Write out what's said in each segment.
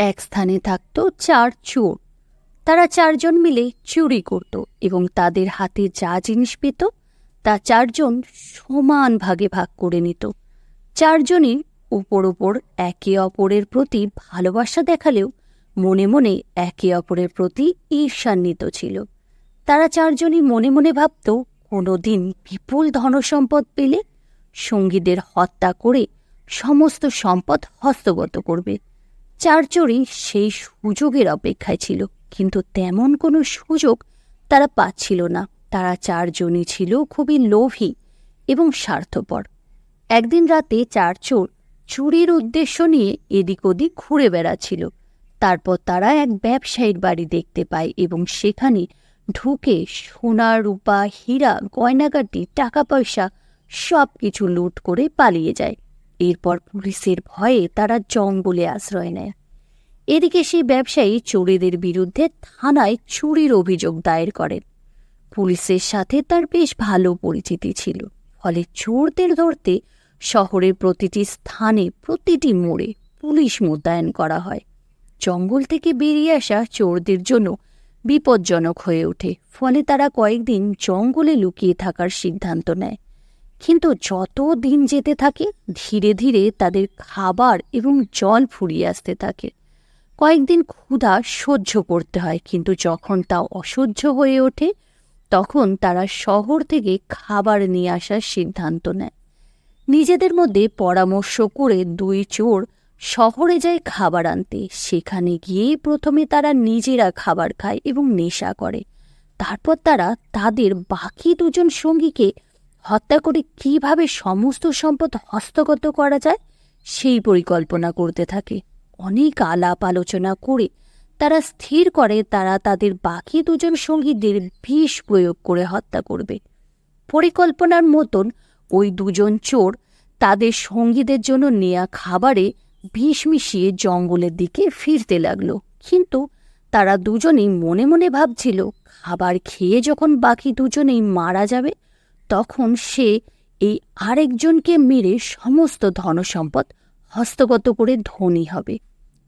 এক স্থানে থাকত চার চোর। তারা চারজন মিলে চুরি করত এবং তাদের হাতে যা জিনিস পেত, তা চারজন সমান ভাগে ভাগ করে নিত। চারজনই উপর উপর একে অপরের প্রতি ভালোবাসা দেখালেও মনে মনে একে অপরের প্রতি ঈর্ষান্বিত ছিল। তারা চারজনই মনে মনে ভাবত কোনো দিন বিপুল ধনসম্পদ পেলে সঙ্গীদের হত্যা করে সমস্ত সম্পদ হস্তগত করবে। চারচড়ি সেই সুযোগের অপেক্ষায় ছিল, কিন্তু তেমন কোনো সুযোগ তারা পাচ্ছিল না। তারা চারজনই ছিল খুবই লোভী এবং স্বার্থপর। একদিন রাতে চার চোর চুরির উদ্দেশ্য নিয়ে এদিক ওদিক ঘুরে বেড়াচ্ছিল। তারপর তারা এক ব্যবসায়ীর বাড়ি দেখতে পায় এবং সেখানে ঢুকে সোনা, রূপা, হীরা, গয়নাগাটি টাকা পয়সা সব কিছু লুট করে পালিয়ে যায়। এরপর পুলিশের ভয়ে তারা জঙ্গলে আশ্রয় নেয়। এদিকে সেই ব্যবসায়ী চোরেদের বিরুদ্ধে থানায় চুরির অভিযোগ দায়ের করেন পুলিশের সাথে তার বেশ ভালো পরিচিতি ছিল, ফলে চোরদের ধরতে শহরের প্রতিটি স্থানে প্রতিটি মোড়ে পুলিশ মোতায়েন করা হয়। জঙ্গল থেকে বেরিয়ে আসা চোরদের জন্য বিপজ্জনক হয়ে ওঠে, ফলে তারা কয়েকদিন জঙ্গলে লুকিয়ে থাকার সিদ্ধান্ত নেয়। কিন্তু যত দিন যেতে থাকে, ধীরে ধীরে তাদের খাবার এবং জল ফুরিয়ে আসতে থাকে। কয়েকদিন ক্ষুধা সহ্য করতে হয়, কিন্তু যখন তা অসহ্য হয়ে ওঠে, তখন তারা শহর থেকে খাবার নিয়ে আসার সিদ্ধান্ত নেয়। নিজেদের মধ্যে পরামর্শ করে দুই চোর শহরে যায় খাবার আনতে। সেখানে গিয়ে প্রথমে তারা নিজেরা খাবার খায় এবং নেশা করে। তারপর তারা তাদের বাকি দুজন সঙ্গীকে হত্যা করে কীভাবে সমস্ত সম্পদ হস্তগত করা যায়, সেই পরিকল্পনা করতে থাকে। অনেক আলাপ আলোচনা করে তারা স্থির করে তারা তাদের বাকি দুজন সঙ্গীদের বিষ প্রয়োগ করে হত্যা করবে। পরিকল্পনার মতন ওই দুজন চোর তাদের সঙ্গীদের জন্য নেয়া খাবারে বিষ মিশিয়ে জঙ্গলের দিকে ফিরতে লাগল। কিন্তু তারা দুজনেই মনে মনে ভাবছিল, খাবার খেয়ে যখন বাকি দুজনেই মারা যাবে তখন সে এই আরেকজনকে মেরে সমস্ত ধনসম্পদ হস্তগত করে ধনী হবে।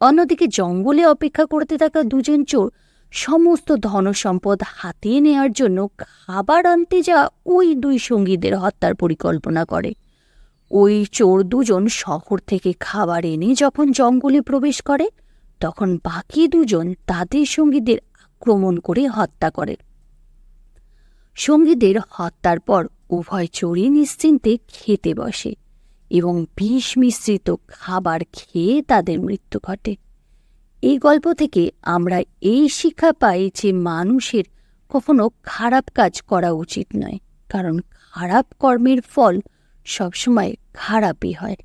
অন্যদিকে জঙ্গলে অপেক্ষা করতে থাকা দুজন চোর সমস্ত ধনসম্পদ হাতিয়ে নেওয়ার জন্য খাবার আনতে যাওয়া ওই দুই সঙ্গীদের হত্যার পরিকল্পনা করে। ওই চোর দুজন শহর থেকে খাবার এনে যখন জঙ্গলে প্রবেশ করে, তখন বাকি দুজন তাদের সঙ্গীদের আক্রমণ করে হত্যা করে। সঙ্গীদের হত্যার পর উভয় চোরই নিশ্চিন্তে খেতে বসে এবং বিষ মিশ্রিত খাবার খেয়ে তাদের মৃত্যু ঘটে। এই গল্প থেকে আমরা এই শিক্ষা পাই যে মানুষের কখনো খারাপ কাজ করা উচিত নয়, কারণ খারাপ কর্মের ফল সবসময় খারাপই হয়।